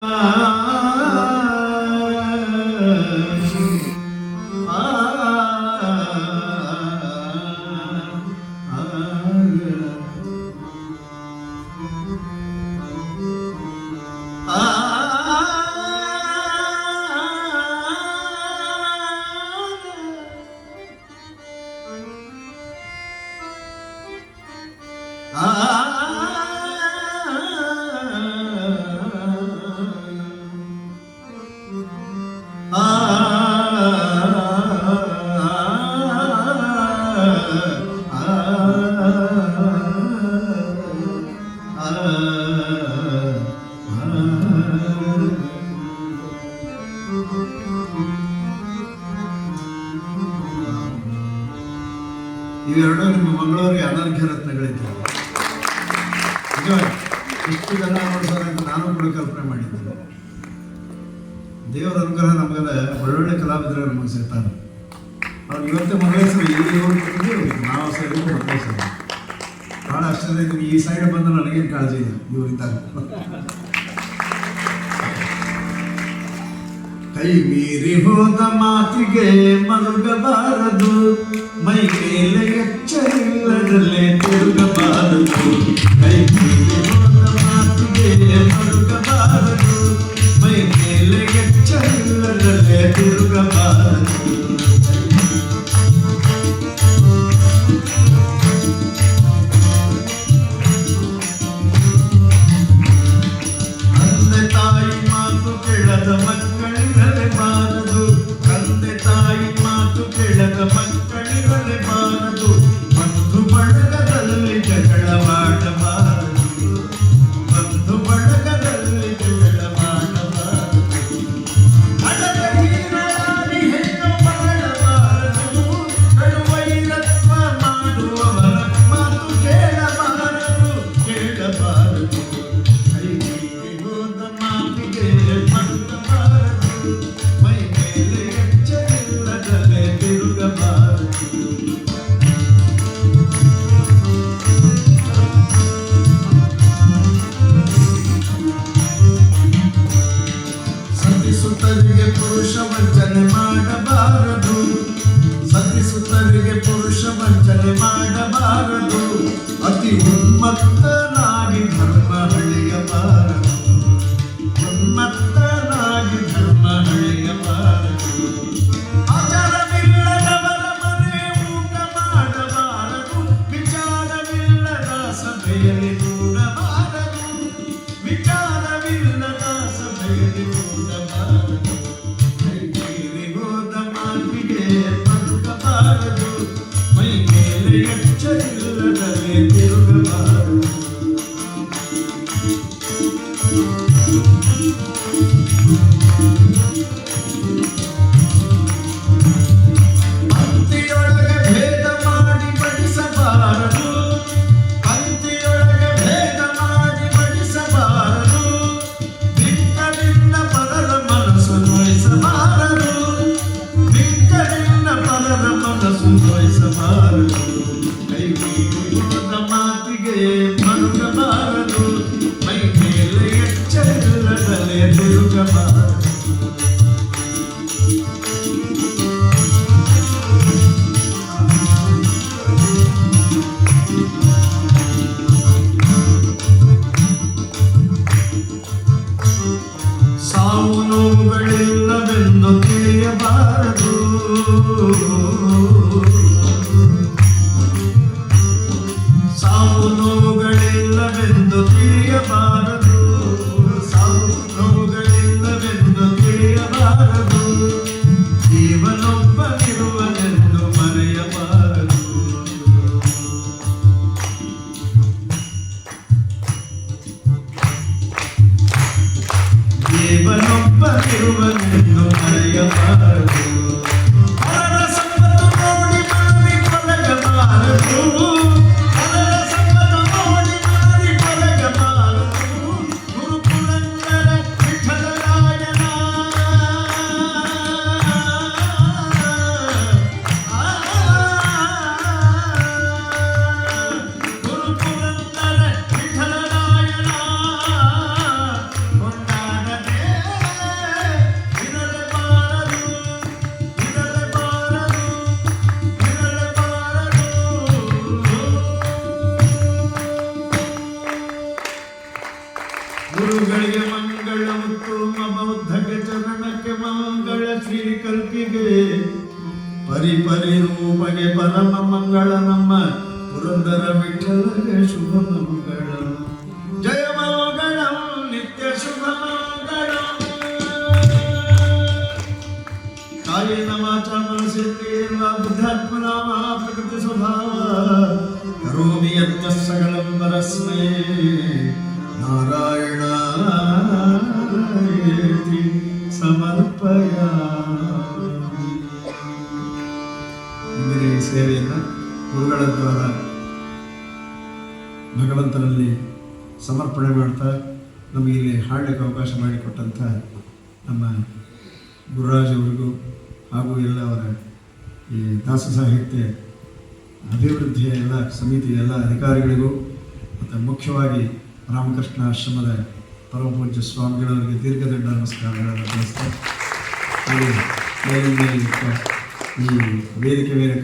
Ah ಇವೆರಡು ನಿಮ್ಮ ಮಂಗಳೂರಿಗೆ ಅನರ್ಘ್ಯ ರತ್ನಗಳಿದ್ದವು ಇಷ್ಟು ನಾನು ಕೂಡ ಕಲ್ಪನೆ ಮಾಡಿದ್ದೆ. ದೇವರ ಅನುಗ್ರಹ ನಮಗೆಲ್ಲ ಒಳ್ಳೊಳ್ಳೆ ಕಲಾವಿದರು ನಮಗೆ ಸಿಗ್ತಾರೆ. ಅವ್ರು ಇವತ್ತೇ ಮಗಳ ಸರಿ ಇಲ್ಲಿ ಹೋಗ್ಬಿಟ್ಟಿದ್ವಿ ನಾವು ಸರಿ ಮಕ್ಕಳ ಸರಿ ಭಾಳ ಆಶ್ಚರ್ಯ ಈ ಸೈಡ್ ಬಂದು ನನಗೇನು ಕಾಳಜಿ ಇಲ್ಲ ಇವರಿದ್ದಾಗ ಕೈ ಮೀರಿ ಹೋದ ಮಾತಿಗೆ ಮರುಗಬಾರದು ಮೈ ಮೇಲೆ ಎಚ್ಚರಿಲ್ಲದಲ್ಲೇ ತಿರುಗಬಾರದು ಪುರುಷ ವಂಚನೆ ಮಾಡಬಾರದು. ಸತಿಸುತ್ತರಿಗೆ ಪುರುಷ ವಂಚನೆ ಮಾಡಬಾರದು. ಅತಿ ಉನ್ಮತ್ತನಾಗಿ ಧರ್ಮ ಹಳೆಯಬಾರದು Shama ಗುರುಗಳಿಗೆ ಮಂಗಳ ಉತ್ತಮ ಬೌದ್ಧಕ ಚರಣಕ್ಕೆ ಮಂಗಳ ಶ್ರೀ ಕಲ್ಪಿಗೆ ಪರಿ ಪರಿ ರೂಪಗೆ ಪರಮ ಮಂಗಳ ನಮ್ಮ ಪುರಂದರ ವಿಠಲಗೆ ಶುಭ ಮಂಗಳ. ಜಯ ಮಂಗಳ, ನಿತ್ಯ ಶುಭ ಮಂಗಳ. ಕಾಯಿ ನಮಾಚ ಬುದ್ಧಾತ್ಮ ನಾಮ ಪ್ರಕೃತಿ ಸ್ವಭಾವ. ಕರೋಮಿ ಯತ್ನ ಸಕಲಂ ಪರಸ್ಮೇ ನಾರಾಯಣ ಸಮರ್ಪಯ ಇಂದಿನ ಈ ಸೇವೆಯನ್ನು ಗುರುಗಳ ದ್ವಾರ ಸಮರ್ಪಣೆ ಮಾಡ್ತಾ ನಮಗೆ ಇಲ್ಲಿ ಹಾಡಲಿಕ್ಕೆ ಅವಕಾಶ ಮಾಡಿಕೊಟ್ಟಂಥ ನಮ್ಮ ಗುರುರಾಜ್ ಅವರಿಗೂ ಹಾಗೂ ಎಲ್ಲ ಅವರ ಈ ದಾಸ ಸಾಹಿತ್ಯ ಅಭಿವೃದ್ಧಿಯ ಎಲ್ಲ ಸಮಿತಿಯ ಎಲ್ಲ ಅಧಿಕಾರಿಗಳಿಗೂ ಮತ್ತು ಮುಖ್ಯವಾಗಿ ರಾಮಕೃಷ್ಣ ಆಶ್ರಮದ ಪರಮಪೂಜ್ಯ ಸ್ವಾಮಿಗಳವರಿಗೆ ದೀರ್ಘದಂಡ ನಮಸ್ಕಾರಗಳನ್ನು ಈ- ವೇದಿಕೆ ಮೇಲೆ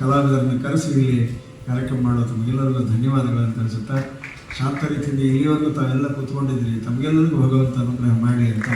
ಕಲಾವಿದರನ್ನು ಕರೆಸಿ ಇಲ್ಲಿ ಕಾರ್ಯಕ್ರಮ ಮಾಡೋ ತಮಗೆಲ್ಲರಿಗೂ ಧನ್ಯವಾದಗಳನ್ನು ತಿಳಿಸುತ್ತಾ, ಶಾಂತ ರೀತಿಯಲ್ಲಿ ಇಲ್ಲಿವರೆಗೂ ತಾವೆಲ್ಲ ಕೂತ್ಕೊಂಡಿದ್ದೀರಿ, ತಮಗೆಲ್ಲರಿಗೂ ಭಗವಂತ ಅನುಗ್ರಹ ಮಾಡಿ ಅಂತ